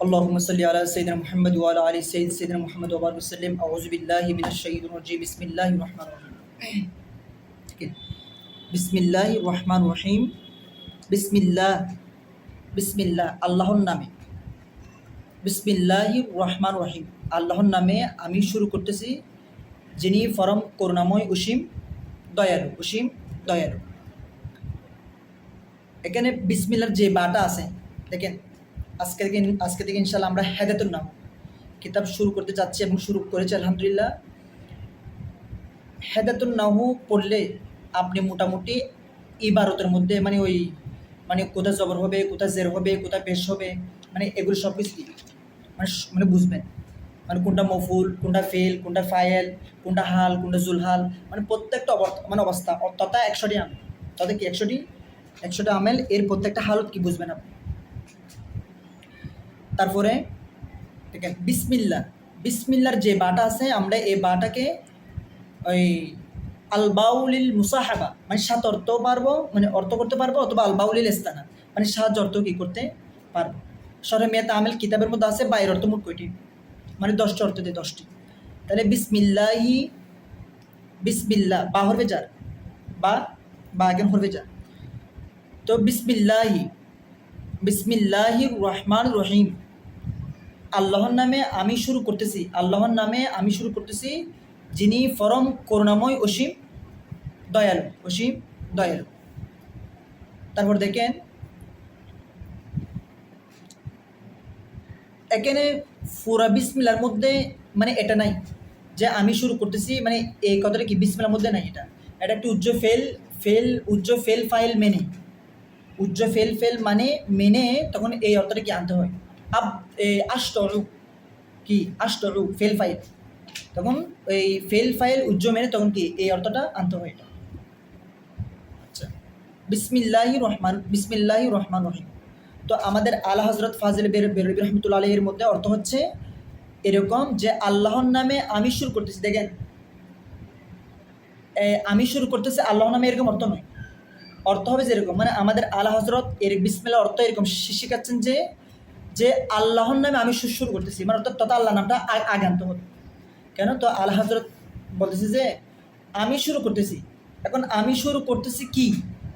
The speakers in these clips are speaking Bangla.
اللهم صل على سيدنا محمد وعلى ال سيد سيدنا محمد وبارك وسلم اعوذ بالله من الشيطان الرجيم بسم الله الرحمن الرحيم ঠিক আছে? বিসমিল্লাহ রহমান রহিম বিসমিল্লাহ বিসমিল্লাহ আল্লাহর নামে বিসমিল্লাহ রহমান রহিম আল্লাহর নামে আমি শুরু করতেছি যিনি ফরম করুণাময় অসীম দয়ালু অসীম দয়ালু এখানে বিসমিল্লার যে বাটা আছে দেখেন আজকে থেকে আজকে থেকে ইনশাল্লাহ আমরা হেদাতুর নাম কিতাব শুরু করতে যাচ্ছি এবং শুরু করেছি, আলহামদুলিল্লাহ। হেদাতুন নাহু পড়লে আপনি মোটামুটি ইবারতের মধ্যে মানে ওই মানে কোথায় জবর হবে, কোথায় জের হবে, কোথায় পেশ হবে মানে এগুলো সব কিছু মানে মানে বুঝবেন। মানে কোনটা মফুল, কোনটা ফেল, কোনটা ফায়েল, কোনটা হাল, কোনটা জুলহাল মানে প্রত্যেকটা মানে অবস্থা। তথা একশোটি আমেল তথা কি একশোটি? একশোটি আমেল, এর প্রত্যেকটা হালত কি বুঝবেন আপনি? তারপরে দেখেন বিসমিল্লা বিসমিল্লার যে বাটা আছে, আমরা এই বাটাকে ওই আলবাউলিল মুসাহাবা মানে সাত অর্থ পারব মানে অর্থ করতে পারব অথবা আলবাউলিল ইস্তানা মানে সাহায্য অর্থ কী করতে পারব। সরে মেয়ে তামিল কিতাবের মধ্যে আছে, বাইরের অর্থ মোট কয়টি? মানে দশটি অর্থ দিয়ে দশটি। তাহলে বিসমিল্লাহি বিসমিল্লা বা হরবে যার বা বা আগেন হরবে যার তো বিসমিল্লাহি বিসমিল্লাহি রহমান রহিম। আল্লাহর নামে আমি শুরু করতেছি, আল্লাহর নামে আমি শুরু করতেছি, যিনি ফরম করুণাময় অসীম দয়ালু অসীম দয়ালু। তারপর দেখেন, এখানে ফুরা বিসমিল্লার মধ্যে মানে এটা নাই, যে আমি শুরু করতেছি মানে এই কথাটা কি বিসমিল্লার মধ্যে নাই এটা? এটা একটু উজ্জ্ব ফেল ফেল উজ্জ্ব ফেল ফাইল মেনে। উজ্জ্ব ফেল ফেল মানে মেনে তখন এই অর্থটা কি আনতে হয়? আব আষ্টরু কি? আষ্টরু ফেল ফাইল তখন এই ফেল ফাইল উজ্জ্ব মেনে তখন কি? এই অর্থটা আনতে হয় এটা। আচ্ছা। বিসমিল্লাহি রহমান বিসমিল্লাহি রহমান রহিম। তো আমাদের আলা হজরত ফাজিল বের বেরবি রহমতুল্লা আলহের মধ্যে অর্থ হচ্ছে এরকম যে আল্লাহর নামে আমি শুরু করতেছি, দেখেন। আমি শুরু করতেছি আল্লাহর নামে এরকম অর্থ নয়। অর্থ হবে যেরকম মানে আমাদের আল্লাহ হজরত এর বিসমিল্লা অর্থ এরকম শিখাচ্ছেন যে যে আল্লাহর নামে আমি শুরু করতেছি। মানে অর্থাৎ তথা আল্লাহ নামটা আগে আনতে হবে। কেন? তো আল্লাহ হজরত বলতেছি যে, আমি শুরু করতেছি। এখন আমি শুরু করতেছি কি?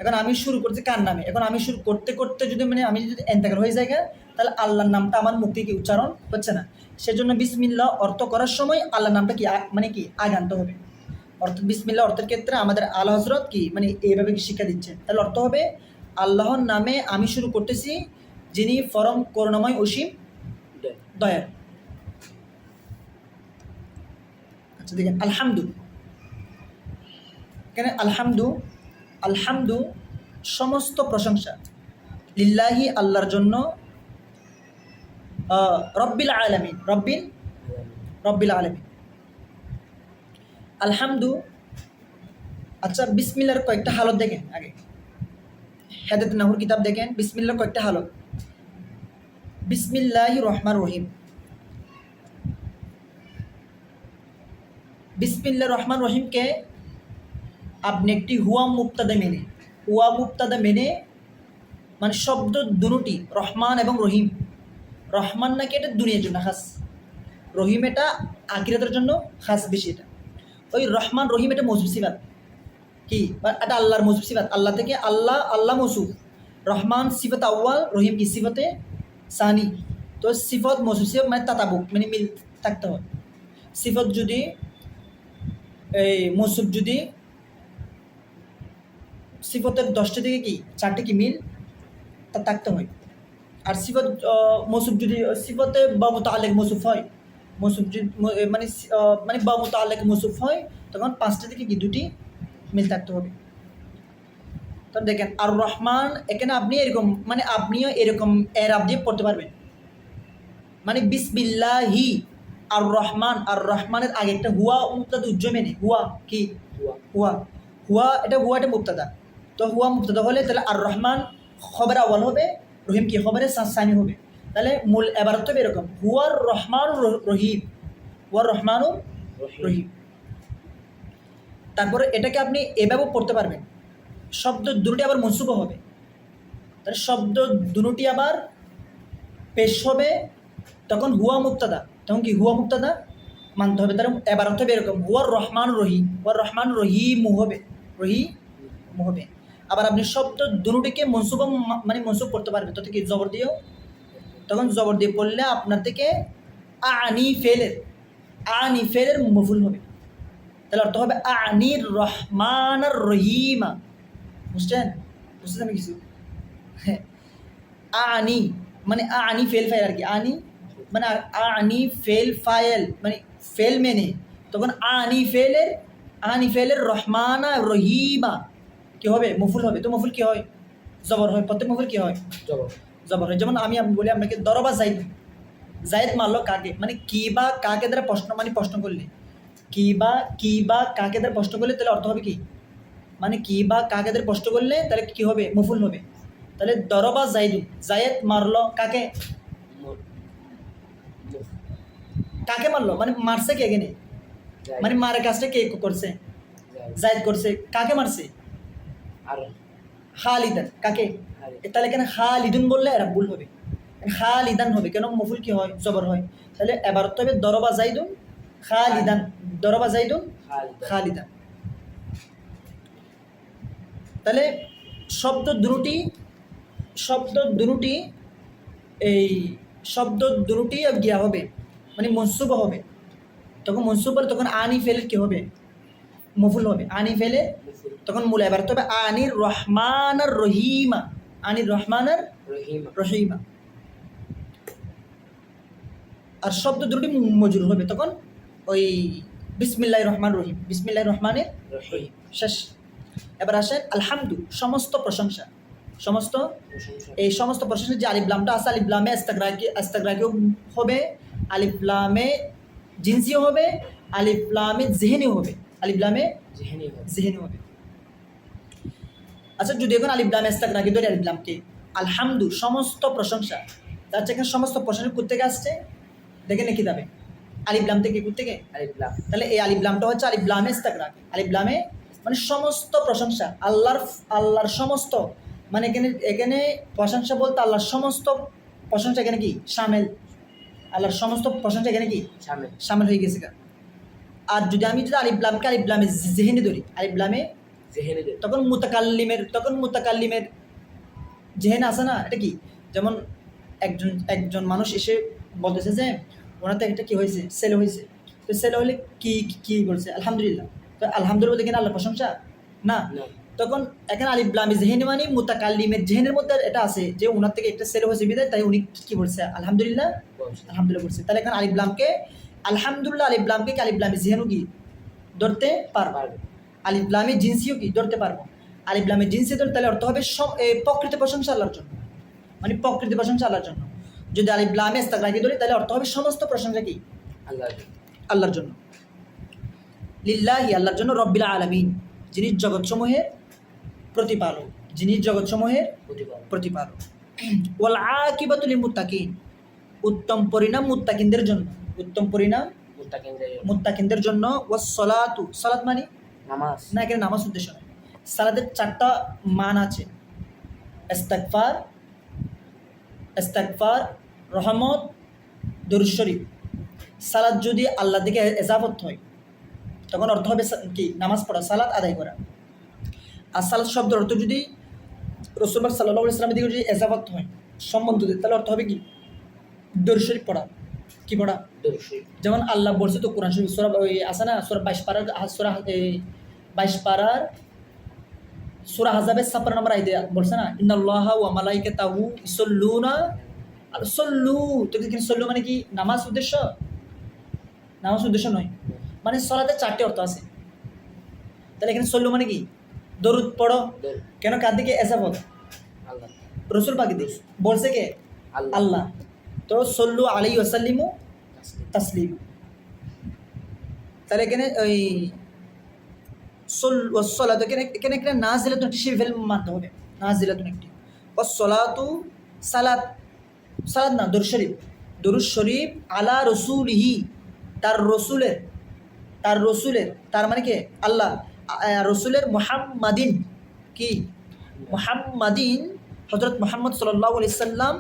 এখন আমি শুরু করতেছি কার নামে? এখন আমি শুরু করতে করতে যদি মানে আমি যদি এন্তেকার হয়ে যায় তাহলে আল্লাহর নামটা আমার মুখে কি উচ্চারণ হচ্ছে না। সেজন্য বিসমিল্লা অর্থ করার সময় আল্লাহর নামটা কি মানে কি আগে আনতে হবে। অর্থাৎ বিসমিল্লা অর্থের ক্ষেত্রে আমাদের আল্লাহ হজরত কি মানে এইভাবে কি শিক্ষা দিচ্ছে। তাহলে অর্থ হবে, আল্লাহর নামে আমি শুরু করতেছি যিনি ফরম করুণাময় অসীম দয়ার আচ্ছা দেখেন, আলহামদু। এখানে আলহামদু আলহামদু সমস্ত প্রশংসা লিল্লাহি আল্লাহর জন্য রব্বিল আলমিন, রব্বিল রব্বিল আলমিন। আলহামদু আচ্ছা বিসমিল্লার কয়েকটা হালত দেখেন আগে। হেদাত নাহুর কিতাব দেখেন, বিসমিল্লার কয়েকটা হালত। বিসমিল্লাহ রহমান রহিম। বিসমিল্লা রহমান রহিমকে আপনি একটি হুয়া মুক্তাদা মেনে, হুয়া মুক্তাদা মেনে মানে শব্দ দুটি, রহমান এবং রহিম। রহমান নাকি এটা দুনিয়ার জন্য খাস? রহিম এটা আকিরাতের জন্য খাস বেশি এটা। ওই রহমান, রহিম এটা মজুব সিবাত কি? বা এটা আল্লাহর মজুব সিবাত আল্লাহ থেকে আল্লাহ আল্লাহ মসুফ রহমান সিফত আউ্য়াল, রহিম কি সিফতে? সানি তো সিফত মসুফ মানে তাতাবুক মানে মিল থাকতে হয় সিফত যদি এই মসুফ যদি সিফতের দশটা থেকে কি চারটে কি মিল তা থাকতে হয় আর সিফত মসুফ যদি সিফতে বা মোতালেক মসুফ হয় মসুফ যদি মানে মানে বা মোতালেক মসুফ হয় তখন পাঁচটা থেকে কি দুটি মিল থাকতে হবে তো দেখেন আর রহমান এখানে আপনি এরকম মানে আপনিও এরকম এর আপ দিয়ে পড়তে পারবেন। মানে বিসমিল্লাহি আর রহমান আর রহমানের আগে একটা হুয়া মুক্তাদা উজ্জ্ব মেনে হুয়া কি? হুয়া। হুয়া। এটা হুয়া এটা মুক্তাদা তো হুয়া মুক্তাদা হলে তাহলে আর রহমান খবর আওয়াল হবে রহিম কি খবরে? সানি হবে। তাহলে মূল এবারত হবে এরকম হুয়ার রহমান রহিম। হুয়ার রহমান রহিম। তারপরে এটাকে আপনি এভাবেও পড়তে পারবেন। শব্দ দুটি আবার মনসুবও হবে। তাহলে শব্দ দুটি আবার পেশ হবে, তখন হুয়া মুক্তাদা তখন কি হুয়া মুক্তাদা মানতে হবে। তার এবার অর্থ হবে এরকম হুয়ার রহমান রহিম হুয়ার রহমান রহিম হবে রহি হবে। আবার আপনি শব্দ দুটিকে মনসুব মানে মনসুব করতে পারবেন। তো কি জবর দিয়েও? তখন জবর দিয়ে পড়লে আপনার থেকে আনি ফেলের আনি ফেলের মফুল হবে। তাহলে অর্থ হবে আনির রহমান রহিমা। বুঝছেন? বুঝছেন আমি কিছু হ্যাঁ আনি মানে আনি ফেল ফাইল আর কি। আনি মানে আনি ফেল ফাইল মানে ফেল মেনে তখন আনি ফেলের আনি ফেলের রহমানা রহিমা। কি হবে? মফুল হবে। তো মফুল কি হয়? জবর হয়। প্রত্যেক মফুল কি হয়? জবর। জবর হয়। যেমন আমি আপ- বলি আপনাকে দরবা জাইদ জায়দ মারলো কাকে? মানে কি বা কাকে দ্বারা প্রশ্ন মানে প্রশ্ন করলে? কি বা কি বা কাকে দ্বারা প্রশ্ন করলে? তাহলে অর্থ হবে কি? মানে কি বা কাকে দ্বারা প্রশ্ন করলে তাহলে কি হবে? মফুল হবে। তাহলে দরবা জাইদু জায়েদ মারলো কাকে? কাকে মারলো? মানে মারছে কে এখানে? জায়দ। মানে মারের কাজটা কে করছে? জায়দ। করছে। কাকে মারছে? আর? খালিদান। কাকে। তাহলে এখানে খালিদুন বললে এরা ভুল হবে। খালিদান হবে কেন মফুল কি হয়? জবর হয়। তাহলে এবার তো হবে দরবা জাইদুন খালিদান। দরবা জাইদুন খালিদ। খালিদান। তাহলে শব্দ দুটি শব্দ দুটি এই শব্দ দুটি গিয়া হবে মানে মনসুব হবে। তখন মনসুব হলে তখন আনি ফেলের কি হবে? মফুল হবে। আনি ফেলে তখন মূল এবার তবে আনির রহমান আর রহিমা। আনির রহমান আর রহিম। রহিমা। আর শব্দ দুটি মজুর হবে তখন ওই বিসমিল্লাহ রহমান রহিম। বিসমিল্লাহ রহমানের রহিম। শেষ। এবার আসেন আলহামদু সমস্ত প্রশংসা। সমস্ত? এই সমস্ত প্রশংসা যে আলিফলামটা আছে আলিফলামে আস্তাগ্রাকি আস্তাগ্রাকিও হবে আলিফলামে জিন্সিও হবে আলিফলামে জেহেনিও হবে। আলিফলামে জেহেনি হবে। আচ্ছা যদি এখন আলিফলামে আস্তাগ্রাকি ধরে আলিফলামকে আলহামদু সমস্ত প্রশংসা। তার এখানে সমস্ত প্রশংসা কোথেকে আসছে? দেখে নাকি যাবে আলিফলাম থেকে কোথেকে আলিফ লাম। তাহলে এই আলিফলামটা হচ্ছে আলিফলামে ইস্তাকরাক আলিফলামে মানে সমস্ত প্রশংসা আল্লাহর আল্লাহর সমস্ত মানে এখানে এখানে প্রশংসা বলতে আল্লাহর সমস্ত প্রশংসা এখানে কি? সামেল। আল্লাহর সমস্ত প্রশংসা এখানে কি? শামিল সামেল হয়ে গেছে। আর যদি আমি যদি আলিফলামকে আলিফলামে জেহেনি ধরি আলিফলামে জেহেনি তখন মুতাকাল্লিমের তখন মুতাকাল্লিমের জেহেন আছে না? এটা কি? যেমন একজন একজন মানুষ এসে বলতেছে যে ওনাতে একটা কি হয়েছে? সেল হয়েছে। তো সেল হলে কি কি বলছে? আলহামদুলিল্লাহ। তো আলহামদুলিল্লাহ কিনা আল্লাহ প্রশংসা। না? তখন এখানে আলিফলামি জেহেন মানে মুতাকাল্লিমের জেহেনের মধ্যে এটা আছে যে ওনার থেকে একটা সেল হয়েছে বিদায় তাই উনি কি বলছে? আলহামদুলিল্লাহ? আলহামদুলিল্লাহ বলছে। তাহলে এখানে আলিফলামকে আলহামদুলিল্লাহ আলিফলামকে কি আলিফলামি জেহেনও কি? ধরতে পারবা। পারবে। আলিফলামে জিন্সিও কি? ধরতে পারব। আলিফলামে জিন্সি ধরতে তাহলে অর্থ হবে সব প্রকৃত প্রশংসা আল্লাহর জন্য। মানে প্রকৃতি প্রশংসা আল্লাহর জন্য। যদি আলিফলামে ইস্তাকরাকি ধরি তাহলে অর্থ হবে সমস্ত প্রশংসা কি? আল্লাহ আল্লাহর জন্য। লিল্লাহি আল্লাহর জন্য রব্বিল আলামিন। যিনি জগৎসমূহের প্রতিপালক যিনি জগৎসমূহের প্রতিপালক। ওয়াল আকিবাতুল মুত্তাকিন উত্তম পরিণাম মুত্তাকিনদের জন্য। উত্তম পরিণাম মুত্তাকিন মুত্তাকিনদের জন্য ওয়াস সলাতু সালাত মানে? নামাজ। না এখানে নামাজ উদ্দেশ্য নয়। সালাদের চারটা মান আছে। এস্তাকফার এস্তাকফার রহমত দরুদ শরীফ। সালাদ যদি আল্লাহ দিকে এজাফত হয় তখন অর্থ হবে কি? নামাজ পড়া সালাদ আদায় করা। আর সালাদ শব্দের অর্থ যদি রসুলবাগ সাল্লাহ ইসলামের দিকে যদি এজাফত হয় সম্বন্ধ দেয় তাহলে অর্থ হবে কি? দরুদ শরীফ পড়া। কি পড়া? যেমন আল্লাহ বলছে তো কোরআন শরীফ সোরা ওই আছে না? সোরা বাইশ পাড়ার সোরা বাইশ পাড়ার সোরা হাজাবের ছাপ্পান্ন নম্বর আইতে বলছে না ইন্নাল্লাহ ওয়া মালাইকাতাহু ইসাল্লুনা আর সল্লু তো এখানে সল্লু মানে কি? নামাজ উদ্দেশ্য? নামাজ উদ্দেশ্য নয়। মানে সলাতে চারটে অর্থ আছে। তাহলে এখানে সল্লু মানে কি? দরুদ পড়ো। কেন কার দিকে আল্লাহ। রসুল পাকি দিস বলছে কে? আল্লাহ। তো সল্লু আলাই ওসাল্লিমু তাসলিম। তাহলে এখানে ওই সোল ওসলাত এখানে এখানে একটা নাজিলাতুন একটি শিফেল মানতে হবে। নাজিলাতুন একটি। ওসলাতু সালাত সালাত না দরুদ শরীফ। দরুদ শরীফ আলা রসুলহি তার রসুলের তার রসুলের তার মানে কি? আল্লাহ রসুলের মোহাম্মাদিন কি? মোহাম্মাদিন হজরত মোহাম্মদ সাল্লাহ সাল্লাম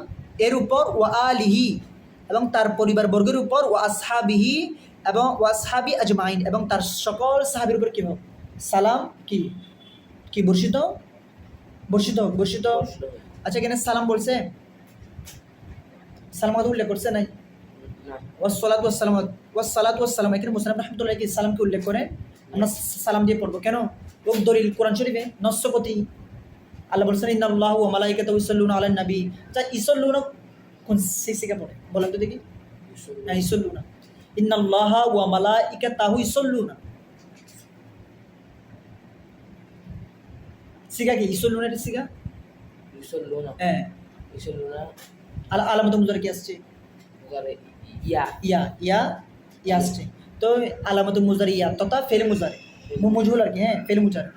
এর উপর ও আলিহি এবং তার পরিবারবর্গের উপর ও আসহাবিহি এবং ও আসহাবি আজমাইন এবং তার সকল সাহাবির উপর কী হোক সালাম কি? কি বর্ষিত? বর্ষিত হোক বর্ষিত। আচ্ছা এখানে সালাম বলছে? সালাম কথা উল্লেখ করছে নাই? ওয়াসালাত ওয়াসালাম ওয়াসালাত ওয়াসালাম এখানে মুসলাম রহমতুল্লাহ কি সালামকে উল্লেখ করে আমরা সালাম দিয়ে পড়ব। কেন? ও দলিল কোরআন শরীফে নস্যপতি আল্লাহ বলছেন ইন্না আল্লাহ ও মালাইকাতা ইসল্লুনা আলান নবী। যা ইসল্লুনা কোন শিক্ষা পড়ে? বলেন তো দেখি। হ্যাঁ ইসল্লুনা ইন্না আল্লাহ ও মালাইকাতাহু ইসল্লুনা শিখা কি? ইসল্লুনা এটা শিখা ইসল্লুনা হ্যাঁ। ইসল্লুনা আল আলামত মুজার কি আসছে? ইয়া ইয়া ইয়া ইয়া আসছে তো আলামত মুজার ইয়া তথা ফেল মুজারে। মজহুল আর কি হ্যাঁ ফেল মুজারে।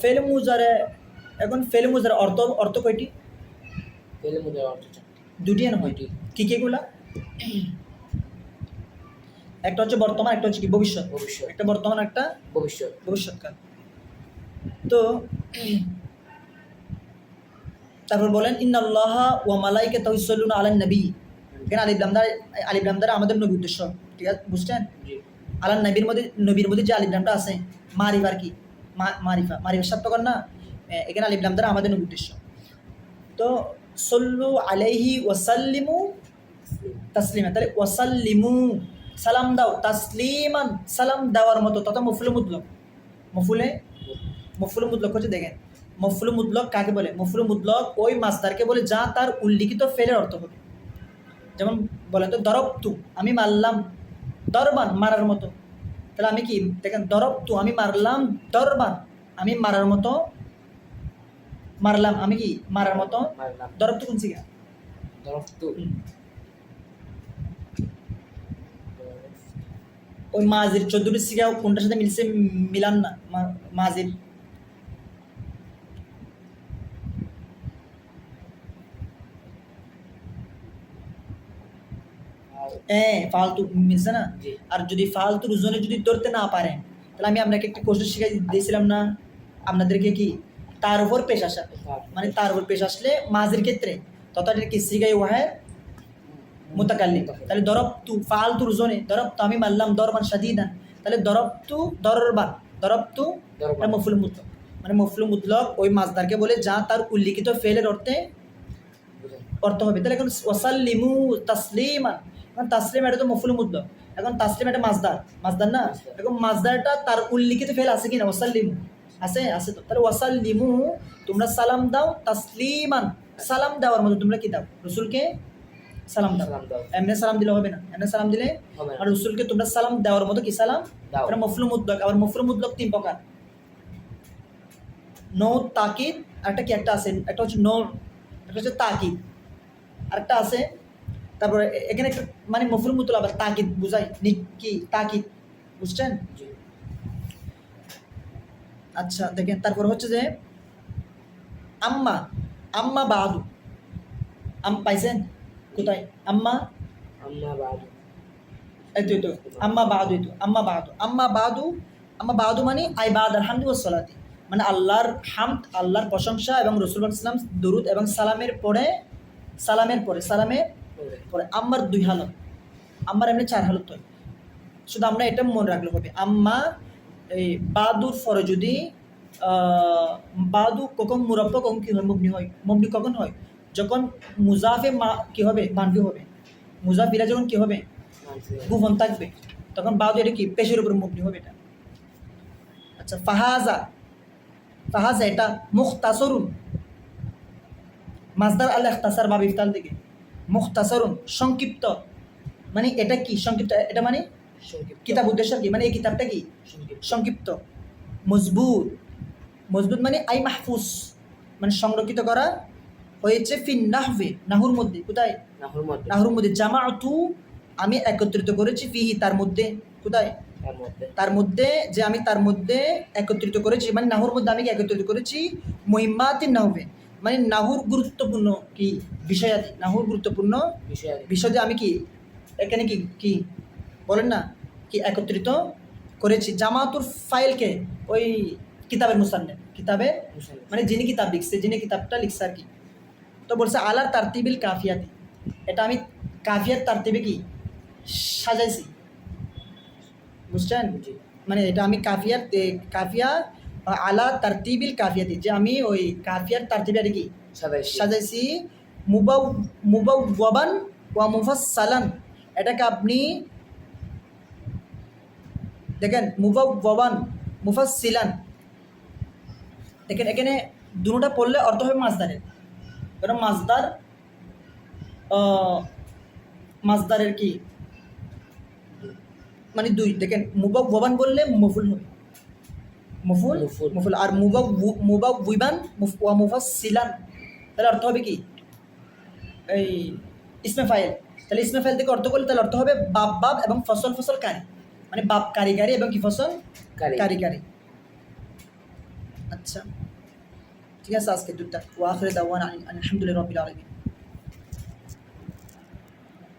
ফেল মুজারে এখন ফেল মুজারে অর্থ অর্থ কয়টি? ফেলে মুজারে অর্থ দুটি না দুইটি। কি কিগুলা একটা হচ্ছে বর্তমান একটা হচ্ছে কি ভবিষ্যৎ। ভবিষ্যৎ। একটা বর্তমান একটা ভবিষ্যৎ। ভবিষ্যৎকাল। তো তারপর বলেন ইন্নাল্লাহ ওয়া মালাইকা তাউসাল্লুন আলান নবী এখানে আলিফ লামদার আলিফ লামদার আমাদের নবী উদ্দেশ্য? ঠিক আছে? বুঝছেন? আলান নবীর মধ্যে নবীর মধ্যে যে আলিফ লামটা আছে মারিফার কি? মারিফা মারিফা সার্থকর না? এখানে লাম দ্বারা আমাদের নবী উদ্দেশ্য। তো সল্লু আলাইহি ওয়াসাল্লিমু তাসলিমা তাহলে ওয়াসাল্লিমু সালাম দাও তাসলিমান সালাম দেওয়ার মতো তথা মফুল মুদলক মফুলে? মফুল মুদলক হচ্ছে দেখেন মফুল মুদলক কাকে বলে? মফুল মুদলক ওই মাস্তারকে বলে যা তার উল্লিখিত ফেলের অর্থ হবে। যেমন বলেন তো দরব তু আমি মারলাম দরবান মারার মতো। তাহলে আমি কি দেখেন দরব তু আমি মারলাম দরবান আমি মারার মতো মারলাম আমি কি মারার মতো মারলাম। দরব তু কোন শিখা? দরফতু ওই মাজির চোদ্দটি শিখা কোনটার সাথে মিলছে মিলান না মাজির হ্যাঁ ফালতু মিলছে না। আর যদি ফালতু ওজনে যদি ধরতে না পারেন তাহলে আমি আপনাকে একটা কোশ্চেন শিখাই দিয়েছিলাম না? আপনাদেরকে কি? তার উপর পেশ আসা। মানে তার উপর পেশ আসলে মাঝের ক্ষেত্রে তথা কি শিখাই ওয়াহে মুতাকাল্লিম তাহলে দরব তু ফালতুর জোনে দরব তো আমি মারলাম দরবান সাদিদান তাহলে দরব তু দরবান দরব তু মফুল মুতলক মানে মফুল মুতলক ওই মাছদারকে বলে যা তার উল্লিখিত ফেলের অর্থে অর্থ হবে। তাহলে এখন ওয়াসাল্লিমু তাসলিমান। এখন তাসলিম এটা তো মফুল মুদ্দক এখন তাসলিম এটা মাজদার মাজদার না? এখন মাজদারটা তার উল্লিখিত ফেল আছে কিনা ওয়াসাল্লিমু। আছে? আছে তো। তাহলে ওয়াসাল্লিমু তোমরা সালাম দাও তাসলিমান। সালাম দেওয়ার মতো তোমরা কি দাও? রসুলকে সালাম দাও। এমনি সালাম দিলে হবে না। এমনি সালাম দিলে হবে আর রসুলকে তোমরা সালাম দেওয়ার মতো কি সালাম? এটা মফলু মুদ্দক আবার মফলু মুদ্দক তিন প্রকার। নো তাকিদ একটা কি? একটা আছে। একটা হচ্ছে নো একটা হচ্ছে তাকিদ। আরেকটা আছে তারপরে এখানে একটা মানে মফুল মুতুল আবার তাকিদ বুঝাই নি কি তাকিদ বুঝছেন? আচ্ছা দেখেন তারপর হচ্ছে যে আম্মা আম্মা বাদু। আম পাইছেন? কোথায়? আম্মা? আম্মা বাদু। এই তো আম্মা বাদু এই তো আম্মা বাদু। আম্মা বাদু আম্মা বাদু মানে আই বাদ আলহামদু সালাতি। মানে আল্লাহর হামদ আল্লাহর প্রশংসা এবং রসুল ইসলাম দরুদ এবং সালামের পরে সালামের পরে সালামের। পরে আম্মার দুই হালত। আম্মার এমনি চার হালত হয়। শুধু আমরা এটা মনে রাখলে হবে। আম্মা এই বাদুর পরে যদি বাদু কখন মুরব্ব কখন কী হয় মবনি হয় মবনি কখন হয়? যখন মুজাফে মা কী হবে? মানবি হবে। মুজাফিরা যখন কী হবে। গুফন থাকবে। তখন বাদু এটা কি? পেশের উপর মুগ্নি হবে এটা। আচ্ছা ফাহাজা। ফাহাজা এটা মুখতাসরুন। মাজদার আল ইখতাসার বাব ইফতাল থেকে মুখতাসরুন সংক্ষিপ্ত। মানে এটা কি? সংক্ষিপ্ত এটা মানে? কিতাব উদ্দেশ্য কি? মানে এই কিতাবটা কি? সংক্ষিপ্ত। মজবুত। মজবুত মানে আই মাহফুজ। মানে সংরক্ষিত করা হয়েছে ফিন নাহভে নাহুর মধ্যে। কোথায়? নাহুর মধ্যে। নাহুর মধ্যে। জামাআতু আমি একত্রিত করেছি ফিহি তার মধ্যে। কোথায়? তার মধ্যে। যে আমি তার মধ্যে একত্রিত করেছি। মানে নাহুর মধ্যে আমি কি একত্রিত করেছি? মহিমাতিন নাহুবে মানে নাহুর গুরুত্বপূর্ণ কি বিষয়াদি নাহুর গুরুত্বপূর্ণ বিষয় আর বিষয় দিয়ে আমি কি এখানে কি কি বলেন না? কি একত্রিত করেছি? জামাতুর ফাইলকে ওই কিতাবের মুসান্নে কিতাবে? মানে যিনি কিতাব লিখছে যিনি কিতাবটা লিখছে আর কি। তো বলছে আলার তারতিবিল কাফিয়াতি। এটা আমি কাফিয়ার তারতিবে কি? সাজাইছি। বুঝছেন? মানে এটা আমি কাফিয়ার কাফিয়া আলা তারতিবিল কাফিয়াতি যে আমি ওই কাফিয়ার তারতিবে আর কি সাজাইছি। মুবাউ মুবাওয়াবান ওয়া মুফাসসালান। এটাকে আপনি দেখেন মুবাওয়াবান মুফাসসিলান। দেখেন এখানে দুটোটা পড়লে অর্থ হবে মাছদারের কারণ মাছদার মাছদারের কি? মানে দুই দেখেন মুবাওয়াবান বললে মফুল হবে। মফুল? মফুল। মফুল। আর মুবাউ মুবাউবান ওয়া মুফাসসিলান। তাহলে অর্থ হবে কি? এই ইসমে ফাইল তাহলে ইসমে ফাইল থেকে অর্থ করলে তাহলে অর্থ হবে বাপ বাপ এবং ফসল ফসল কারি মানে বাপ কারিগারি এবং কি ফসল? কারি কারিগারি। আচ্ছা। ঠিক আছে আজকে দুটা ওয়াখরে দাওয়ান আলহামদুলিল্লাহ রবিল আলমিন।